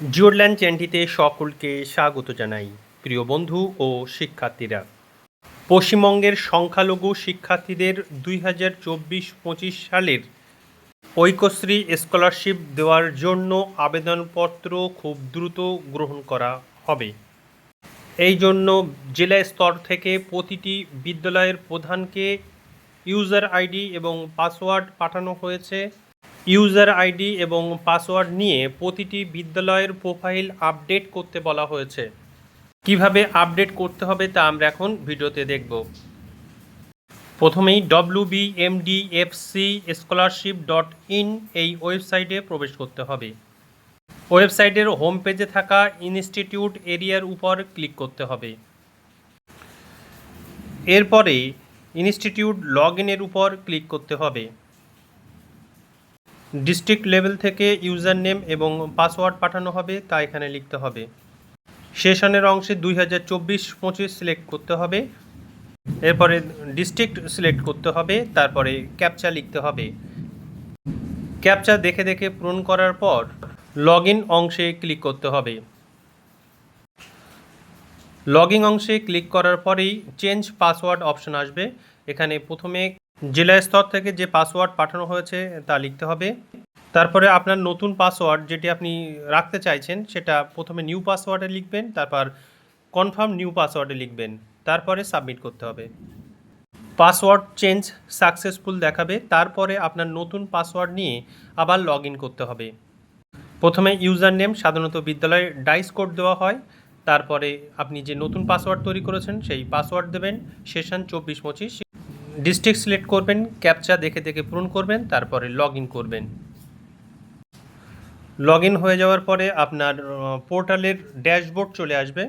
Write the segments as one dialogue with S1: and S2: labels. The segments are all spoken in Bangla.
S1: জিওরল্যান্ড চ্যানেলটিতে সকলকে স্বাগত জানাই, প্রিয় বন্ধু ও শিক্ষার্থীরা। পশ্চিমবঙ্গের সংখ্যালঘু শিক্ষার্থীদের দুই হাজার চব্বিশ পঁচিশ সালের ঐক্যশ্রী স্কলারশিপ দেওয়ার জন্য আবেদনপত্র খুব দ্রুত গ্রহণ করা হবে। এই জন্য জেলা স্তর থেকে প্রতিটি বিদ্যালয়ের প্রধানকে ইউজার আইডি এবং পাসওয়ার্ড পাঠানো হয়েছে। ইউজার আইডি এবং পাসওয়ার্ড নিয়ে প্রতিটি বিদ্যালয়ের প্রোফাইল আপডেট করতে বলা হয়েছে। কীভাবে আপডেট করতে হবে তা আমরা এখন ভিডিওতে দেখব। প্রথমেই W B M D F C scholarship dot in এই ওয়েবসাইটে প্রবেশ করতে হবে। ওয়েবসাইটের হোম পেজে থাকা ইনস্টিটিউট এরিয়ার উপর ক্লিক করতে হবে। এরপরে ইনস্টিটিউট লগ ইনের উপর ক্লিক করতে হবে। ডিস্ট্রিক্ট লেভেল থেকে ইউজার নেম এবং পাসওয়ার্ড পাঠানো হবে তা এখানে লিখতে হবে। সেশনের অংশে দুই হাজার চব্বিশ পঁচিশ সিলেক্ট করতে হবে। এরপরে ডিস্ট্রিক্ট সিলেক্ট করতে হবে, তারপরে ক্যাপচা লিখতে হবে। ক্যাপচা দেখে দেখে পূরণ করার পর লগ ইন অংশে ক্লিক করতে হবে। লগইন অংশে ক্লিক করার পরেই চেঞ্জ পাসওয়ার্ড অপশন আসবে। এখানে প্রথমে জেলা স্তর থেকে যে পাসওয়ার্ড পাঠানো হয়েছে তা লিখতে হবে। তারপরে আপনার নতুন পাসওয়ার্ড যেটি আপনি রাখতে চাইছেন, সেটা প্রথমে নিউ পাসওয়ার্ডে লিখবেন, তারপর কনফার্ম নিউ পাসওয়ার্ডে লিখবেন, তারপরে সাবমিট করতে হবে। পাসওয়ার্ড চেঞ্জ সাকসেসফুল দেখাবে, তারপরে আপনার নতুন পাসওয়ার্ড নিয়ে আবার লগ করতে হবে। প্রথমে ইউজার নেম সাধারণত বিদ্যালয়ে ডাইস কোড দেওয়া হয়, তারপরে আপনি যে নতুন পাসওয়ার্ড তৈরি করেছেন, সেই পাসওয়ার্ড দেবেন, সেশন চব্বিশ পঁচিশ। ডিস্ট্রিক্ট সিলেক্ট করবেন, ক্যাপচা দেখে দেখে পূরণ করবেন, তারপরে লগ ইন করবেন। লগ ইন হয়ে যাওয়ার পরে আপনার পোর্টালের ড্যাশবোর্ড চলে আসবে।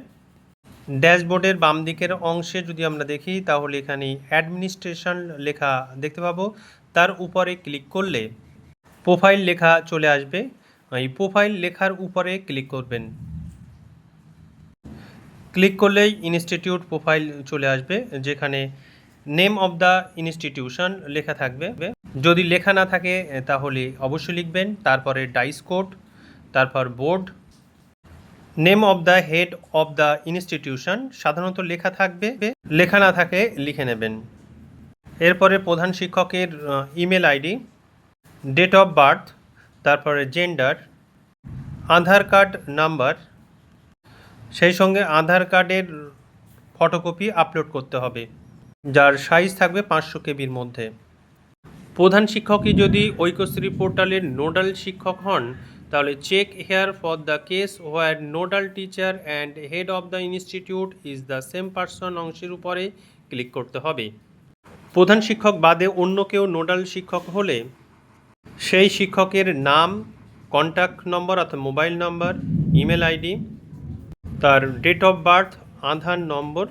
S1: ড্যাশবোর্ডের বাম দিকের অংশে যদি আমরা দেখি, তাহলে এখানে অ্যাডমিনিস্ট্রেশন লেখা দেখতে পাবো। তার উপরে ক্লিক করলে প্রোফাইল লেখা চলে আসবে। এই প্রোফাইল লেখার উপরে ক্লিক করবেন। ক্লিক করলেই ইনস্টিটিউট প্রোফাইল চলে আসবে, যেখানে নেম অফ দ্য ইনস্টিটিউশন লেখা থাকবে। যদি লেখা না থাকে তাহলে অবশ্যই লিখবেন। তারপরে ডাইস কোড, তারপর board. Name of the head of the institution সাধারণত লেখা থাকবে। লেখা না থাকে, লিখে নেবেন। এরপরে প্রধান শিক্ষকের email ID, date of birth, তারপরে জেন্ডার, আধার কার্ড নাম্বার, সেই সঙ্গে আধার কার্ডের ফটোকপি আপলোড করতে হবে। যার সাইজ থাকবে পাঁচশো কেবির মধ্যে। প্রধান শিক্ষকই যদি ঐক্যশ্রী পোর্টালের নোডাল শিক্ষক হন, তাহলে check here for the case where nodal teacher and head of the institute is the same person অংশের উপরে ক্লিক করতে হবে। প্রধান শিক্ষক বাদে অন্য কেউ নোডাল শিক্ষক হলে, সেই শিক্ষকের নাম কন্ট্যাক্ট নম্বর অর্থাৎ মোবাইল নম্বর, ইমেল আইডি, তার date of birth, Aadhaar number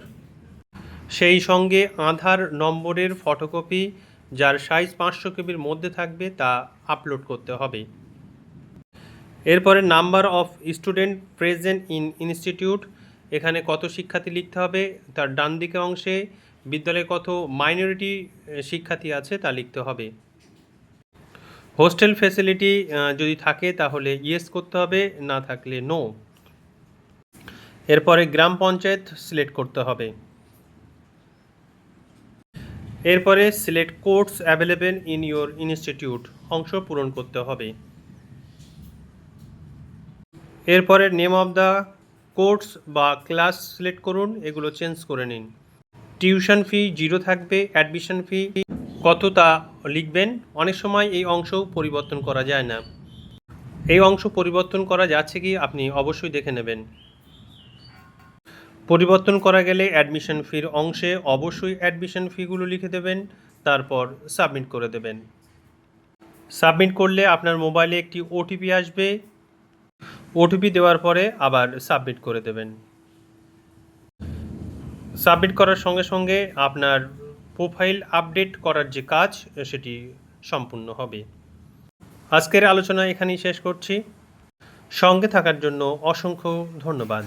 S1: সেই সঙ্গে আধার নম্বরের ফটোকপি, যার সাইজ পাঁচশো কেবির মধ্যে থাকবে তা আপলোড করতে হবে। এরপরে number of student present in institute, এখানে কত শিক্ষার্থী লিখতে হবে, তার ডান দিকে অংশে বিদ্যালয়ে কত মাইনরিটি শিক্ষার্থী আছে তা লিখতে হবে। হোস্টেল ফেসিলিটি যদি থাকে তাহলে ইয়েস করতে হবে, না থাকলে নো এরপরে গ্রাম পঞ্চায়েত সিলেক্ট করতে হবে। এরপরে select course available in your institute, অংশ পূরণ করতে হবে। এরপরে নেম অফ দ্য কোর্স বা ক্লাস সিলেক্ট করুন, এগুলো চেঞ্জ করে নিন। টিউশন ফি জিরো থাকবে, অ্যাডমিশন ফি কত তা লিখবেন, অনেক সময় এই অংশও পরিবর্তন করা যায় না। এই অংশ পরিবর্তন করা যাচ্ছে কি, আপনি অবশ্যই দেখে নেবেন। পরিবর্তন করা গেলে অ্যাডমিশন ফির অংশে অবশ্যই অ্যাডমিশন ফিগুলো লিখে দেবেন, তারপর সাবমিট করে দেবেন। সাবমিট করলে আপনার মোবাইলে একটি ওটিপি আসবে। ওটিপি দেওয়ার পরে আবার সাবমিট করে দেবেন। সাবমিট করার সঙ্গে সঙ্গে আপনার প্রোফাইল আপডেট করার যে কাজ, সেটি সম্পূর্ণ হবে। আজকের আলোচনা এখানেই শেষ করছি। সঙ্গে থাকার জন্য অসংখ্য ধন্যবাদ।